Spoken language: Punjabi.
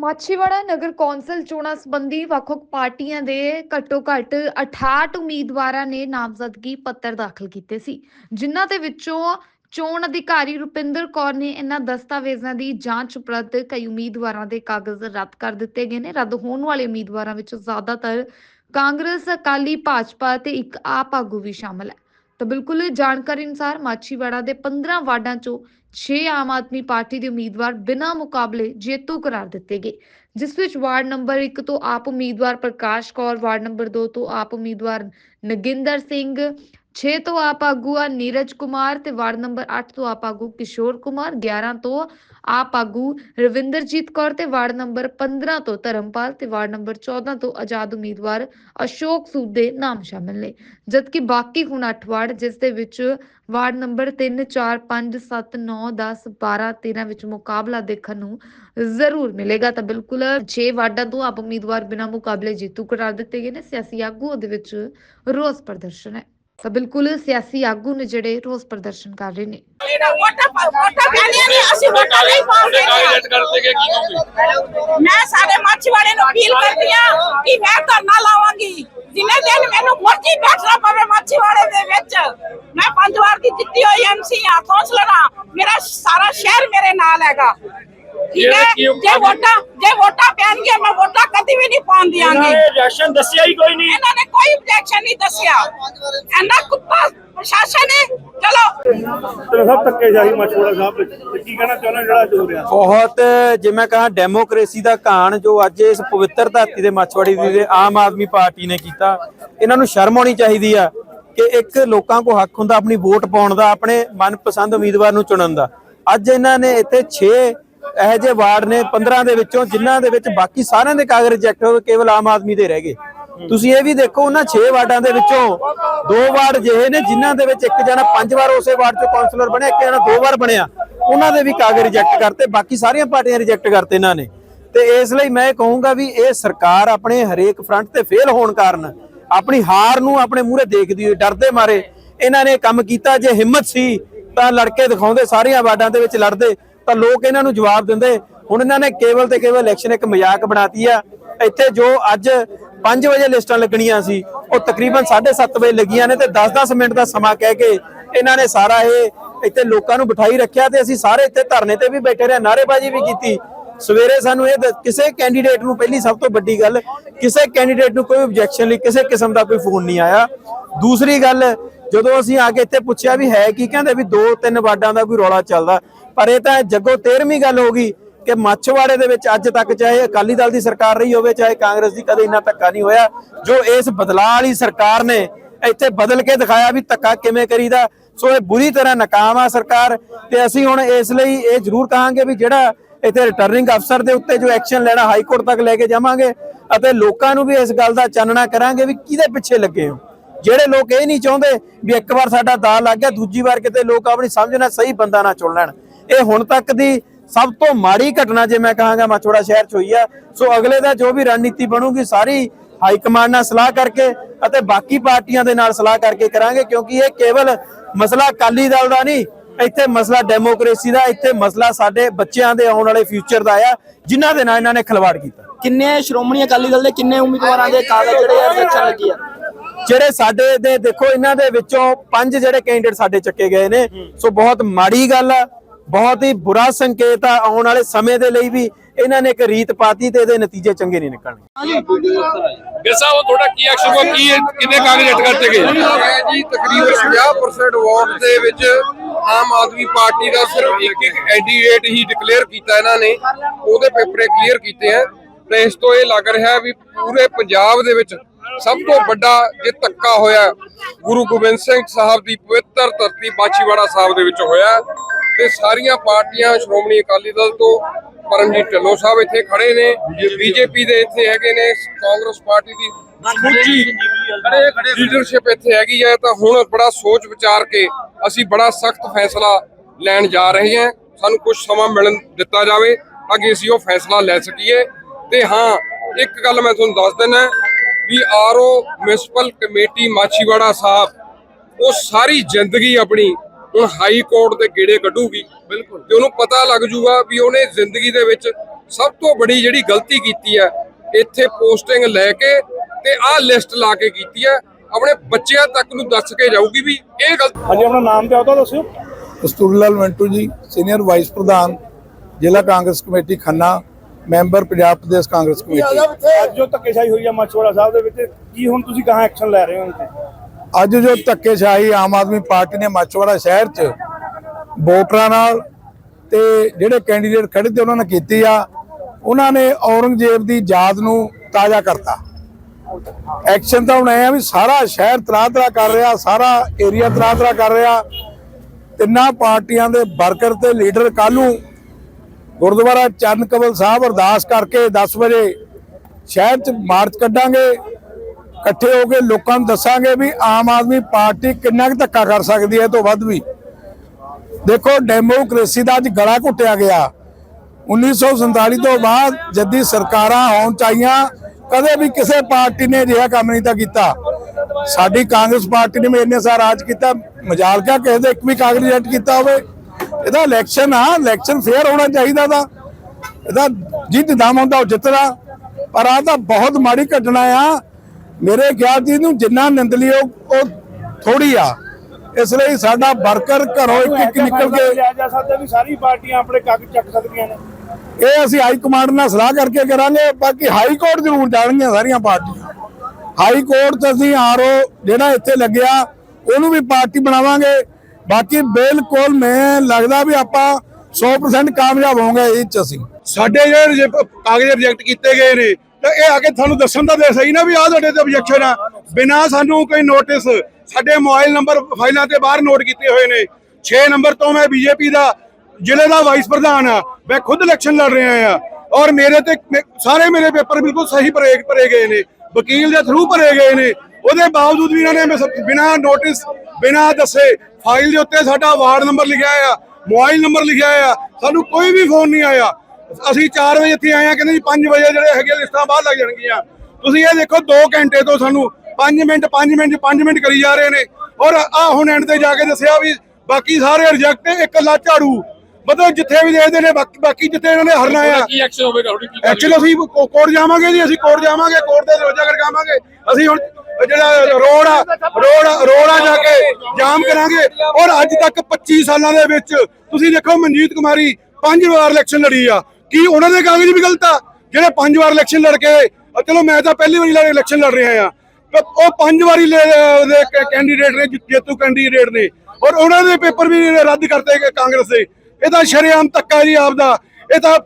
ਮਾਛੀਵਾੜਾ ਨਗਰ ਕੌਂਸਲ ਚੋਣਾਂ ਸੰਬੰਧੀ ਵੱਖ-ਵੱਖ ਪਾਰਟੀਆਂ ਦੇ ਘੱਟੋ-ਘੱਟ 68 ਉਮੀਦਵਾਰਾਂ ਨੇ ਨਾਮਜ਼ਦਗੀ ਪੱਤਰ ਦਾਖਲ ਕੀਤੇ ਸੀ, ਜਿਨ੍ਹਾਂ ਦੇ ਵਿੱਚੋਂ ਚੋਣ ਅਧਿਕਾਰੀ ਰੁਪਿੰਦਰ ਕੌਰ ਨੇ ਇਹਨਾਂ ਦਸਤਾਵੇਜ਼ਾਂ ਦੀ ਜਾਂਚ ਉਪਰੰਤ ਕਈ ਉਮੀਦਵਾਰਾਂ ਦੇ ਕਾਗਜ਼ ਰੱਦ ਕਰ ਦਿੱਤੇ ਗਏ ਨੇ। ਰੱਦ ਹੋਣ ਵਾਲੇ ਉਮੀਦਵਾਰਾਂ ਵਿੱਚ ਜ਼ਿਆਦਾਤਰ ਕਾਂਗਰਸ, ਅਕਾਲੀ, ਭਾਜਪਾ ਤੇ ਇੱਕ ਆਪ ਆਗੂ ਵੀ ਸ਼ਾਮਲ ਹੈ। ਤਾਂ ਬਿਲਕੁਲ ਜਾਣਕਾਰੀ ਅਨੁਸਾਰ ਮਾਛੀਵਾੜਾ ਦੇ 15 ਵਾਰਡਾਂ ਚੋਂ 6 ਆਮ ਆਦਮੀ ਪਾਰਟੀ ਦੇ ਉਮੀਦਵਾਰ ਬਿਨਾਂ ਮੁਕਾਬਲੇ ਜੇਤੂ ਕਰਾਰ ਦਿੱਤੇ ਗਏ, ਜਿਸ ਵਿੱਚ ਵਾਰਡ ਨੰਬਰ 1 ਤੋਂ ਆਪ ਉਮੀਦਵਾਰ ਪ੍ਰਕਾਸ਼ ਕੌਰ, ਵਾਰਡ ਨੰਬਰ 2 ਤੋਂ ਆਪ ਉਮੀਦਵਾਰ ਨਗਿੰਦਰ ਸਿੰਘ 6 ਤੋਂ ਆਪ ਆਗੂ ਆ ਨੀਰਜ ਕੁਮਾਰ ਤੇ ਵਾਰਡ ਨੰਬਰ 8 ਤੋਂ ਆਪ ਆਗੂ ਕਿਸ਼ੋਰ ਕੁਮਾਰ 11 ਤੋਂ ਆਪ ਆਗੂ ਰਵਿੰਦਰਜੀਤ ਕੌਰ ਤੇ ਵਾਰਡ ਨੰਬਰ 15 ਤੋਂ ਧਰਮਪਾਲ ਤੇ ਵਾਰਡ ਨੰਬਰ 14 ਤੋਂ ਆਜ਼ਾਦ ਉਮੀਦਵਾਰ ਅਸ਼ੋਕ ਸੂਦ ਦੇ ਨਾਮ ਸ਼ਾਮਲ ਨੇ। ਜਦਕਿ ਬਾਕੀ ਹੁਣ 8 ਵਾਰਡ, ਜਿਸ ਦੇ ਵਿੱਚ ਵਾਰਡ ਨੰਬਰ 3 4 5 7 9 10 12 13 ਵਿੱਚ ਮੁਕਾਬਲਾ ਦੇਖਣ ਨੂੰ ਜ਼ਰੂਰ ਮਿਲੇਗਾ, ਤਾਂ ਬਿਲਕੁਲ 6 ਵਾਰਡਾਂ ਤੋਂ ਆਪ ਉਮੀਦਵਾਰ ਬਿਨਾਂ ਮੁਕਾਬਲੇ ਜੇਤੂ ਕਰਾਰ ਦਿੱਤੇ ਗਏ ਨੇ। ਸਿਆਸੀ ਆਗੂ ਉਹਦੇ ਵਿੱਚ ਰੋਸ ਪ੍ਰਦਰਸ਼ਨ ਹੈ। ਤਾਂ ਬਿਲਕੁਲ ਸਿਆਸੀ ਆਗੂ ਨੇ ਜਿਹੜੇ ਰੋਸ ਪ੍ਰਦਰਸ਼ਨ ਕਰ ਰਹੇ ਨੇ। ਮੈਂ ਸਾਰੇ ਮਾਛੀਵਾੜੇ ਨੂੰ ਅਪੀਲ ਕਰਦੀ ਆ ਕਿ ਮੈਂ ਧਰਨਾ ਲਾਵਾਂਗੀ। ਜਿੰਨੇ ਦਿਨ ਮੈਨੂੰ ਮਰਜ਼ੀ ਬੈਠਣਾ ਪਵੇ ਮਾਛੀਵਾੜੇ ਦੇ ਵਿੱਚ। ਮੈਂ ਪੰਜ ਵਾਰ ਦੀ ਜਿੱਤੀ ਹੋਈ ਐਮਸੀ ਆ ਕੌਂਸਲਰ ਆ ਮੇਰਾ ਸਾਰਾ ਸ਼ਹਿਰ ਮੇਰੇ ਨਾਲ ਹੈਗਾ। ਠੀਕ ਹੈ? ਜੇ ਵੋਟਾਂ ਜੇ ਵੋਟਾਂ ਪੈਣਗੀਆਂ ਮੈਂ ਵੋਟਾਂ ਕਦੀ ਵੀ ਨਹੀਂ ਪਾਉਣ ਇਹਨਾਂ ਦਿਆਂਗੀ ਨੇ ਰਿਐਕਸ਼ਨ ਦੱਸਿਆ ਹੀ ਕੋਈ ਨਹੀਂ। ਇਹਨਾਂ ਨੇ ਕੋਈ objection ਨਹੀਂ ਦੱਸਿਆ। ਇੰਨਾ ਕੁੱਤਾ ਪ੍ਰਸ਼ਾਸਨ ਹੈ। ਚਲੋ। ਤੇ ਸਭ ਧੱਕੇ ਜਾਈ ਮਛੋੜਾ ਸਾਹਿਬ ਵਿੱਚ। ਤੇ ਕੀ ਕਹਿਣਾ ਚਾਹੁੰਦਾ ਜਿਹੜਾ ਅੱਜ ਹੋ ਰਿਹਾ? ਬਹੁਤ ਜਿਵੇਂ ਕਹਾ ਡੈਮੋਕ੍ਰੇਸੀ ਦਾ ਘਾਣ ਜੋ ਅੱਜ ਇਸ ਪਵਿੱਤਰ ਧਰਤੀ ਦੇ ਮੱਛਵਾੜੀ ਦੀ ਦੇ ਆਮ ਆਦਮੀ ਪਾਰਟੀ ਨੇ ਕੀਤਾ ਇਹਨਾਂ ਨੂੰ ਸ਼ਰਮ ਆਉਣੀ ਚਾਹੀਦੀ ਆ ਕਿ ਇੱਕ ਲੋਕਾਂ ਕੋ ਹੱਕ ਹੁੰਦਾ ਆਪਣੀ ਵੋਟ ਪਾਉਣ ਦਾ ਆਪਣੇ ਮਨਪਸੰਦ ਉਮੀਦਵਾਰ ਨੂੰ ਚੁਣਨ ਦਾ। ਅੱਜ ਇਹਨਾਂ ਨੇ ਇੱਥੇ 6 ਇਹੋ ਜੇ ਵਾਰਡ ਨੇ 15 ਦੇ ਵਿੱਚੋਂ ਜਿਨ੍ਹਾਂ ਦੇ ਵਿੱਚ ਬਾਕੀ ਸਾਰਿਆਂ ਦੇ ਕਾਗਜ਼ ਰਿਜੈਕਟ ਹੋ ਗਏ, ਕੇਵਲ ਆਮ ਆਦਮੀ ਦੇ ਰਹਿ ਗਏ। ਤੁਸੀਂ ਇਹ ਵੀ ਦੇਖੋ, ਉਹਨਾਂ 6 ਵਾਰਡਾਂ ਦੇ ਵਿੱਚੋਂ ਦੋ ਵਾਰਡ ਜਿਹੇ ਨੇ ਜਿਨ੍ਹਾਂ ਦੇ ਵਿੱਚ ਇੱਕ ਜਣਾ ਪੰਜ ਵਾਰ ਉਸੇ ਵਾਰਡ ਚੋਂ ਕਾਉਂਸਲਰ ਬਣਿਆ, ਇੱਕ ਜਣਾ ਦੋ ਵਾਰ ਬਣਿਆ। ਉਹਨਾਂ ਦੇ ਵੀ ਕਾਗਜ਼ ਰਿਜੈਕਟ ਕਰਤੇ, ਬਾਕੀ ਸਾਰੀਆਂ ਪਾਰਟੀਆਂ ਰਿਜੈਕਟ ਕਰਤੇ ਇਹਨਾਂ ਨੇ। ਤੇ ਇਸ ਲਈ ਮੈਂ ਕਹੂੰਗਾ ਵੀ ਇਹ ਸਰਕਾਰ ਆਪਣੇ ਹਰੇਕ ਫਰੰਟ ਤੇ ਫੇਲ ਹੋਣ ਕਾਰਨ, ਆਪਣੀ ਹਾਰ ਨੂੰ ਆਪਣੇ ਮੂਹਰੇ ਦੇਖਦੀ ਹੋਈ, ਡਰਦੇ ਮਾਰੇ। ਇਹਨਾਂ ਨੇ ਕੰਮ ਕੀਤਾ, ਜੇ ਹਿੰਮਤ ਸੀ ਤਾਂ ਲੜਕੇ ਦਿਖਾਉਂਦੇ, ਸਾਰੀਆਂ ਵਾਰਡਾਂ ਦੇ ਵਿੱਚ ਲੜਦੇ। ਤਾਂ ਲੋਕ ਇਹਨਾਂ ਨੂੰ ਜਵਾਬ ਦਿੰਦੇ, ਹੁਣ ਇਹਨਾਂ ਨੇ ਕੇਵਲ ਤੇ ਕੇਵਲ ਇਲੈਕਸ਼ਨ ਇੱਕ ਮਜ਼ਾਕ ਬਣਾਤੀ ਆ। ਇੱਥੇ ਜੋ ਅੱਜ 5 ਵਜੇ ਲਿਸਟਾਂ ਲੱਗਣੀਆਂ ਸੀ, ਉਹ ਤਕਰੀਬਨ 7:30 ਵਜੇ ਲੱਗੀਆਂ ਨੇ ਤੇ 10-10 ਮਿੰਟ ਦਾ ਸਮਾਂ ਕਹਿ ਕੇ ਇਹਨਾਂ ਨੇ ਸਾਰਾ ਇਹ ਇੱਥੇ ਲੋਕਾਂ ਨੂੰ ਬਿਠਾਈ ਰੱਖਿਆ ਤੇ ਅਸੀਂ ਸਾਰੇ ਇੱਥੇ ਧਰਨੇ ਤੇ ਵੀ ਬੈਠੇ ਰਹੇ, ਨਾਅਰੇਬਾਜ਼ੀ ਵੀ ਕੀਤੀ। ਸਵੇਰੇ ਸਾਨੂੰ ਇਹ ਦ- ਕਿਸੇ ਕੈਂਡੀਡੇਟ ਨੂੰ ਪਹਿਲੀ ਸਭ ਤੋਂ ਵੱਡੀ ਗੱਲ, ਕਿਸੇ ਕੈਂਡੀਡੇਟ ਨੂੰ ਕੋਈ ਆਬਜੈਕਸ਼ਨ ਲਈ ਕਿਸੇ ਕਿਸਮ ਦਾ ਕੋਈ ਫੋਨ ਨਹੀਂ ਆਇਆ। ਦੂਸਰੀ ਗੱਲ, ਜਦੋਂ ਅਸੀਂ ਆ ਕੇ ਇੱਥੇ ਪੁੱਛਿਆ ਵੀ ਹੈ ਕੀ, ਕਹਿੰਦੇ ਵੀ ਦੋ ਤਿੰਨ ਵਾਰਡਾਂ ਦਾ ਕੋਈ ਰੌਲਾ ਚੱਲਦਾ ਪਰ ਇਹ ਤਾਂ ਜੱਗੋ 13ਵੀਂ ਗੱਲ ਹੋ ਗਈ ਕਿ ਮੱਛਵਾੜੇ ਦੇ ਵਿੱਚ ਅੱਜ ਤੱਕ ਚਾਹੇ ਅਕਾਲੀ ਦਲ ਦੀ ਸਰਕਾਰ ਰਹੀ ਹੋਵੇ, ਚਾਹੇ ਕਾਂਗਰਸ ਦੀ, ਕਦੇ ਇੰਨਾ ਧੱਕਾ ਨਹੀਂ ਹੋਇਆ। ਜੋ ਇਸ ਬਦਲਾਅ ਵਾਲੀ ਸਰਕਾਰ ਨੇ ਇੱਥੇ ਬਦਲ ਕੇ ਦਿਖਾਇਆ ਵੀ ਧੱਕਾ ਕਿਵੇਂ ਕਰੀਦਾ, ਸੋ ਇਹ ਬੁਰੀ ਤਰ੍ਹਾਂ ਨਾਕਾਮ ਆ ਸਰਕਾਰ ਤੇ ਅਸੀਂ ਹੁਣ ਇਸ ਲਈ ਇਹ ਜ਼ਰੂਰ ਕਹਾਂਗੇ ਵੀ ਜਿਹੜਾ ਇੱਥੇ ਰਿਟਰਨਿੰਗ ਅਫਸਰ ਦੇ ਉੱਤੇ ਜੋ ਐਕਸ਼ਨ ਲੈਣਾ ਹਾਈ ਕੋਰਟ ਤੱਕ ਲੈ ਕੇ ਜਾਵਾਂਗੇ ਅਤੇ ਲੋਕਾਂ ਨੂੰ ਵੀ ਇਸ ਗੱਲ ਦਾ ਚਾਨਣਾ ਕਰਾਂਗੇ ਵੀ ਕਿਹਦੇ ਪਿੱਛੇ ਲੱਗੇ ਹੋ। ਜਿਹੜੇ ਲੋਕ ਇਹ ਨਹੀਂ ਚਾਹੁੰਦੇ ਵੀ ਇੱਕ ਵਾਰ ਸਾਡਾ ਦਾ ਲੱਗ ਗਿਆ, ਦੂਜੀ ਵਾਰ ਕਿਤੇ ਲੋਕ ਆਪਣੀ ਸਮਝ ਨਾਲ ਸਹੀ ਬੰਦਾ ਨਾ ਚੁਣ ਲੈਣ। ਇਹ ਹੁਣ ਤੱਕ ਦੀ ਸਭ ਤੋਂ ਮਾੜੀ ਘਟਨਾ ਜੇ ਮੈਂ ਕਹਾਂਗਾ ਮਾਛੋੜਾ ਸ਼ਹਿਰ ਚ ਹੋਈ ਆ। ਸੋ ਅਗਲੇ ਦਾ ਜੋ ਵੀ ਰਣਨੀਤੀ ਬਣੂਗੀ ਸਾਰੀ ਹਾਈ ਕਮਾਂਡ ਨਾਲ ਸਲਾਹ ਕਰਕੇ ਅਤੇ ਬਾਕੀ ਪਾਰਟੀਆਂ ਦੇ ਨਾਲ ਸਲਾਹ ਕਰਕੇ ਕਰਾਂਗੇ ਕਿਉਂਕਿ ਇਹ ਕੇਵਲ ਮਸਲਾ ਅਕਾਲੀ ਦਲ ਦਾ ਨਹੀਂ ਇੱਥੇ ਮਸਲਾ ਡੈਮੋਕ੍ਰੇਸੀ ਦਾ ਇੱਥੇ ਮਸਲਾ ਸਾਡੇ ਬੱਚਿਆਂ ਦੇ ਆਉਣ ਵਾਲੇ ਫਿਊਚਰ ਦਾ ਆ ਜਿਨ੍ਹਾਂ ਦੇ ਨਾਲ ਇਹਨਾਂ ਨੇ ਖਿਲਵਾੜ ਕੀਤਾ। ਕਿੰਨੇ ਸ਼੍ਰੋਮਣੀ ਅਕਾਲੀ ਦਲ ਦੇ ਕਿੰਨੇ ਉਮੀਦਵਾਰਾਂ ਦੇ ਕਾਗਜ਼ ਜਿਹੜੇ ਆ ਰਿਜੈਕਸ਼ਨ ਲੱਗੀ ਆ? ਜਿਹੜੇ ਸਾਡੇ ਦੇ ਦੇਖੋ ਇਹਨਾਂ ਦੇ ਵਿੱਚੋਂ ਪੰਜ ਜਿਹੜੇ ਕੈਂਡੀਡੇਟ ਸਾਡੇ ਚੱਕੇ ਗਏ ਨੇ ਸੋ ਬਹੁਤ ਮਾੜੀ ਗੱਲ ਆ। ਬਹੁਤ ਹੀ ਬੁਰਾ ਸੰਕੇਤ ਆ ਆਉਣ ਵਾਲੇ ਸਮੇਂ ਦੇ ਲਈ ਵੀ ਇਹਨਾਂ ਨੇ ਇੱਕ ਰੀਤ ਪਾਤੀ ਤੇ ਇਹਦੇ ਨਤੀਜੇ ਚੰਗੇ ਨਹੀਂ ਨਿਕਲਣਗੇ ਗਿਰ ਸਾਹਿਬ ਤੁਹਾਡਾ ਕੀ ਐਕਸ਼ਨ ਕੋ ਕੀ ਕਿੰਨੇ ਕਾਗਜ਼ ਕਰਤੇ ਗਏ? ਜੀ ਤਕਰੀਬਨ 50% ਵੋਟ ਦੇ ਵਿੱਚ ਆਮ ਆਦਮੀ ਪਾਰਟੀ ਦਾ ਸਿਰਫ ਇੱਕ ਇੱਕ ਕੈਂਡੀਡੇਟ ਹੀ ਡਿਕਲੇਅਰ ਕੀਤਾ ਇਹਨਾਂ ਨੇ। ਉਹਦੇ ਪੇਪਰੇ ਕਲੀਅਰ ਕੀਤੇ ਆ। ਤੇ ਇਸ ਤੋਂ ਇਹ ਲੱਗ ਰਿਹਾ ਵੀ ਪੂਰੇ ਪੰਜਾਬ ਦੇ ਵਿੱਚ ਸਭ ਤੋਂ ਵੱਡਾ ਜੇ ਧੱਕਾ ਹੋਇਆ ਗੁਰੂ ਗੋਬਿੰਦ ਸਿੰਘ ਸਾਹਿਬ ਦੀ ਪਵਿੱਤਰ ਧਰਤੀ ਬਾਛੀਵਾੜਾ ਸਾਹਿਬ ਦੇ ਵਿੱਚ ਹੋਇਆ ਤੇ ਸਾਰੀਆਂ ਪਾਰਟੀਆਂ ਸ਼੍ਰੋਮਣੀ ਅਕਾਲੀ ਦਲ ਤੋਂ ਪਰਮਜੀਤ ਢਿੱਲੋਂ ਸਾਹਿਬ ਇੱਥੇ ਖੜੇ ਨੇ, ਬੀਜੇਪੀ ਦੇ ਇੱਥੇ ਹੈਗੇ ਨੇ, ਕਾਂਗਰਸ ਪਾਰਟੀ ਦੀ ਸਮੁੱਚੀ ਲੀਡਰਸ਼ਿਪ ਇੱਥੇ ਹੈਗੀ ਹੈ ਤਾਂ ਹੁਣ ਬੜਾ ਸੋਚ ਵਿਚਾਰ ਕੇ ਅਸੀਂ ਬੜਾ ਸਖਤ ਫੈਸਲਾ ਲੈਣ ਜਾ ਰਹੇ ਹਾਂ। ਸਾਨੂੰ ਕੁਝ ਸਮਾਂ ਮਿਲਣ ਦਿੱਤਾ ਜਾਵੇ, ਤਾਂ ਕਿ ਅਸੀਂ ਉਹ ਫੈਸਲਾ ਲੈ ਸਕੀਏ। ਤੇ ਹਾਂ, ਇੱਕ ਗੱਲ ਮੈਂ ਤੁਹਾਨੂੰ ਦੱਸ ਦਿੰਦਾ ਵੀ RO municipal committee Machhiwara Sahib ਉਹ ਸਾਰੀ ਜ਼ਿੰਦਗੀ ਆਪਣੀ ਹੁਣ ਹਾਈ ਕੋਰਟ ਦੇ ਗੇੜੇ ਕੱਢੂਗੀ। ਬਿਲਕੁਲ। ਤੇ ਉਹਨੂੰ ਪਤਾ ਲੱਗ ਜੂਗਾ ਵੀ ਉਹਨੇ ਜ਼ਿੰਦਗੀ ਦੇ ਵਿੱਚ ਸਭ ਤੋਂ ਬੜੀ ਜਿਹੜੀ ਗਲਤੀ ਕੀਤੀ ਹੈ ਇੱਥੇ ਪੋਸਟਿੰਗ ਲੈ ਕੇ ਤੇ ਆਹ ਲਿਸਟ ਲਾ ਕੇ ਕੀਤੀ ਹੈ। ਆਪਣੇ ਬੱਚਿਆਂ ਤੱਕ ਨੂੰ ਦੱਸ ਕੇ ਜਾਊਗੀ ਵੀ ਇਹ ਗਲਤ ਹਾਂਜੀ ਆਪਣਾ ਨਾਮ ਤੇ ਆਉਤਾ ਦੱਸਿਓ। ਕਸਤੂਰੀ ਲਾਲ ਮੰਟੂ ਜੀ ਸੀਨੀਅਰ ਵਾਈਸ ਪ੍ਰਧਾਨ ਜ਼ਿਲ੍ਹਾ Congress committee Khanna. Member Punjab Pradesh Congress committee. ਅੱਜ ਜੋ ਧੱਕੇਸ਼ਾਹੀ ਹੋਈ ਆ ਮਾਛੋੜਾ ਸਾਹਿਬ ਦੇ ਵਿੱਚ ਕੀ ਹੁਣ ਤੁਸੀਂ ਕਹਾਂ ਐਕਸ਼ਨ ਲੈ ਰਹੇ ਹੋ ਇੱਥੇ ਅੱਜ ਜੋ ਧੱਕੇਸ਼ਾਹੀ ਆਮ ਆਦਮੀ ਪਾਰਟੀ ਨੇ ਮਾਚੋੜਾ ਸ਼ਹਿਰ 'ਚ ਵੋਟਰਾਂ ਨਾਲ ਤੇ ਜਿਹੜੇ ਕੈਂਡੀਡੇਟ ਖੜੇ ਤੇ ਉਹਨਾਂ ਨੇ ਕੀਤੀ ਆ ਉਹਨਾਂ ਨੇ ਔਰੰਗਜ਼ੇਬ ਦੀ ਯਾਦ ਨੂੰ ਤਾਜ਼ਾ ਕਰਤਾ। ਐਕਸ਼ਨ ਤਾਂ ਹੁਣ ਇਹ ਆ ਵੀ ਸਾਰਾ ਸ਼ਹਿਰ ਤਰਾ ਤਰਾ ਕਰ ਰਿਹਾ ਸਾਰਾ ਏਰੀਆ ਤਰਾ ਤਰਾ ਕਰ ਰਿਹਾ। ਤਿੰਨਾਂ ਪਾਰਟੀਆਂ ਦੇ ਵਰਕਰ ਤੇ ਲੀਡਰ ਕੱਲ੍ਹ ਨੂੰ ਗੁਰਦੁਆਰਾ ਚਰਨ ਕਮਲ ਸਾਹਿਬ ਅਰਦਾਸ ਕਰਕੇ 10 ਵਜੇ ਸ਼ਹਿਰ 'ਚ ਮਾਰਚ ਕੱਢਾਂਗੇ। ਇਕੱਠੇ ਹੋ ਕੇ ਲੋਕਾਂ ਨੂੰ ਦੱਸਾਂਗੇ ਵੀ ਆਮ ਆਦਮੀ ਪਾਰਟੀ ਕਿੰਨਾ ਕੁ ਧੱਕਾ ਕਰ ਸਕਦੀ ਹੈ ਇਹ ਤੋਂ ਵੱਧ ਵੀ। ਦੇਖੋ ਡੈਮੋਕ੍ਰੇਸੀ ਦਾ ਅੱਜ ਗਲਾ ਘੁੱਟਿਆ ਗਿਆ। 1947 ਤੋਂ ਬਾਅਦ ਜੱਦੀ ਸਰਕਾਰਾਂ ਹੋਣ ਚਾਹੀਆਂ, ਕਦੇ ਵੀ ਕਿਸੇ ਪਾਰਟੀ ਨੇ ਅਜਿਹਾ ਕੰਮ ਨਹੀਂ ਤਾਂ ਕੀਤਾ। ਸਾਡੀ ਕਾਂਗਰਸ ਪਾਰਟੀ ਨੇ ਵੀ ਇੰਨੇ ਸਾਰਾ ਰਾਜ ਕੀਤਾ ਮਜ਼ਾਲਕਾ ਕਿਸੇ ਦੇ ਇੱਕ ਵੀ ਕਾਗਜ਼ ਰਿਜੈਕਟ ਕੀਤਾ ਹੋਵੇ। ਇਹਦਾ ਇਲੈਕਸ਼ਨ ਆ ਇਲੈਕਸ਼ਨ ਫੇਅਰ ਹੋਣਾ ਚਾਹੀਦਾ ਦਾ ਇਹਦਾ ਜਿੱਤ ਦਮ ਹੁੰਦਾ ਉਹ ਜਿੱਤਦਾ ਪਰ ਆ ਤਾਂ ਬਹੁਤ ਮਾੜੀ ਘਟਨਾ ਆ। ਮੇਰੇ ਖਿਆਲ ਜੀ ਨੂੰ ਜਿੰਨਾ ਨਿੰਦਲੀ ਉਹ ਉਹ ਥੋੜੀ ਆ। ਇਸ ਲਈ ਸਾਡਾ ਵਰਕਰ ਘਰੋਂ ਇੱਕ ਇੱਕ ਨਿਕਲ ਕੇ ਲਿਆ ਜਾ ਸਕਦਾ ਵੀ ਸਾਰੀ ਪਾਰਟੀਆਂ ਆਪਣੇ ਕਾਗਜ਼ ਚੱਕ ਸਕਦੀਆਂ ਨੇ। ਇਹ ਅਸੀਂ ਹਾਈ ਕਮਾਂਡ ਨਾਲ ਸਲਾਹ ਕਰਕੇ ਕਰਾਂਗੇ। ਬਾਕੀ ਹਾਈ ਕੋਰਟ ਜ਼ਰੂਰ ਜਾਣਗੀਆਂ ਸਾਰੀਆਂ ਪਾਰਟੀਆਂ। ਹਾਈ ਕੋਰਟ 'ਚ ਅਸੀਂ ਆਰਓ ਜਿਹੜਾ ਇੱਥੇ ਲੱਗਿਆ ਉਹਨੂੰ ਵੀ ਪਾਰਟੀ ਬਣਾਵਾਂਗੇ। ਬਾਕੀ ਬਿਲਕੁਲ ਮੈਂ ਲੱਗਦਾ ਵੀ ਆਪਾਂ 100% ਕਾਮਯਾਬ ਹੋਵਾਂਗੇ ਇਹ 'ਚ ਅਸੀਂ। ਸਾਡੇ ਜਿਹੜੇ ਕਾਗਜ਼ ਰਿਜੈਕਟ ਕੀਤੇ ਗਏ ਨੇ, ਤਾਂ ਇਹ ਆ ਕੇ ਤੁਹਾਨੂੰ ਦੱਸਣ ਦਾ ਦੇ ਸਹੀ ਨਾ ਵੀ ਆਹ ਤੁਹਾਡੇ ਤੇ ਆਬਜੈਕਸ਼ਨ ਆ। ਬਿਨਾਂ ਸਾਨੂੰ ਕੋਈ ਨੋਟਿਸ ਸਾਡੇ ਮੋਬਾਈਲ ਨੰਬਰ ਫਾਈਲਾਂ ਤੇ ਬਾਹਰ ਨੋਟ ਕੀਤੇ ਹੋਏ ਨੇ। 6 ਨੰਬਰ ਤੋਂ ਮੈਂ ਬੀਜੇਪੀ ਦਾ, ਜ਼ਿਲ੍ਹੇ ਦਾ ਵਾਈਸ ਪ੍ਰਧਾਨ ਆ। ਮੈਂ ਖੁਦ ਇਲੈਕਸ਼ਨ ਲੜ ਰਿਹਾ ਆ। ਔਰ ਮੇਰੇ ਤੇ ਸਾਰੇ ਮੇਰੇ ਪੇਪਰ ਬਿਲਕੁਲ ਸਹੀ ਭਰੇ ਭਰੇ ਗਏ ਨੇ। ਵਕੀਲ ਦੇ ਥਰੂ ਭਰੇ ਗਏ ਨੇ। ਉਹਦੇ ਬਾਵਜੂਦ ਵੀ ਇਹਨਾਂ ਨੇ ਮੈਂ ਬਿਨਾਂ ਨੋਟਿਸ ਬਿਨਾਂ ਦੱਸੇ ਫਾਈਲ ਦੇ ਉੱਤੇ ਸਾਡਾ ਵਾਰਡ ਨੰਬਰ ਲਿਖਿਆ ਆ ਮੋਬਾਈਲ ਨੰਬਰ ਲਿਖਿਆ ਆ, ਸਾਨੂੰ ਕੋਈ ਵੀ ਫੋਨ ਨਹੀਂ ਆਇਆ। ਅਸੀਂ 4 ਵਜੇ ਇੱਥੇ ਆਏ ਆ, ਕਹਿੰਦੇ ਜੀ 5 ਵਜੇ ਜਿਹੜੇ ਹੈਗੇ ਲਿਸਟਾਂ ਬਾਹਰ ਲੱਗ ਜਾਣਗੀਆਂ। ਤੁਸੀਂ ਇਹ ਦੇਖੋ 2 ਘੰਟੇ ਤੋਂ ਸਾਨੂੰ 5 ਮਿੰਟ 5 ਮਿੰਟ 5 ਮਿੰਟ ਕਰੀ ਜਾ ਰਹੇ ਨੇ। ਔਰ ਆ ਹੁਣ ਐਂਡ ਤੇ ਜਾ ਕੇ ਦੱਸਿਆ ਵੀ ਬਾਕੀ ਸਾਰੇ ਰਿਜੈਕਟ ਇੱਕ ਲਾ ਝਾੜੂ। ਮਤਲਬ ਜਿੱਥੇ ਵੀ ਦੇਖਦੇ ਨੇ ਬਾਕੀ ਬਾਕੀ ਜਿੱਥੇ ਇਹਨਾਂ ਨੇ ਹਰਨਾ ਆ। ਕੀ ਐਕਸ਼ਨ ਹੋਵੇਗਾ ਤੁਹਾਡੀ ਕੀ ਕਾਰਵਾਈ ਐਕਚੁਅਲੀ ਅਸੀਂ ਕੋਰਟ ਜਾਵਾਂਗੇ ਜੀ ਅਸੀਂ ਕੋਰਟ ਜਾਵਾਂਗੇ ਕੋਰਟ ਦੇ ਦਰਵਾਜ਼ਾ ਖੜਕਾਵਾਂਗੇ। ਅਸੀਂ ਹੁਣ ਜਿਹੜਾ ਰੋਡ ਆ ਰੋਡ ਰੋਡ ਆ ਜਾ ਕੇ ਜਾਮ ਕਰਾਂਗੇ। ਔਰ ਅੱਜ ਤੱਕ 25 ਸਾਲਾਂ ਦੇ ਵਿੱਚ ਤੁਸੀਂ ਦੇਖੋ ਮਨਜੀਤ ਕੁਮਾਰੀ ਪੰਜ ਵਾਰ ਇਲੈਕਸ਼ਨ ਲੜੀ ਆ। ਕੀ ਉਹਨਾਂ ਦੇ ਕਾਗਜ਼ ਵੀ ਗਲਤ ਆ? ਜਿਹੜੇ ਪੰਜ ਵਾਰ ਇਲੈਕਸ਼ਨ ਲੜ ਕੇ ਚਲੋ ਮੈਂ ਤਾਂ ਪਹਿਲੀ ਵਾਰੀ ਇਲੈਕਸ਼ਨ ਲੜ ਰਿਹਾ ਆ। ਉਹ ਪੰਜ ਵਾਰੀ ਕੈਂਡੀਡੇਟ ਨੇ ਜੇਤੂ ਕੈਂਡੀਡੇਟ ਨੇ। ਔਰ ਉਹਨਾਂ ਦੇ ਪੇਪਰ ਵੀ ਰੱਦ ਕਰਤੇ ਕਾਂਗਰਸ ਦੇ। ਇਹ ਤਾਂ ਸ਼ਰੇਆਮ ਧੱਕਾ ਜੀ ਆਪਦਾ। ਇਹ ਤਾਂ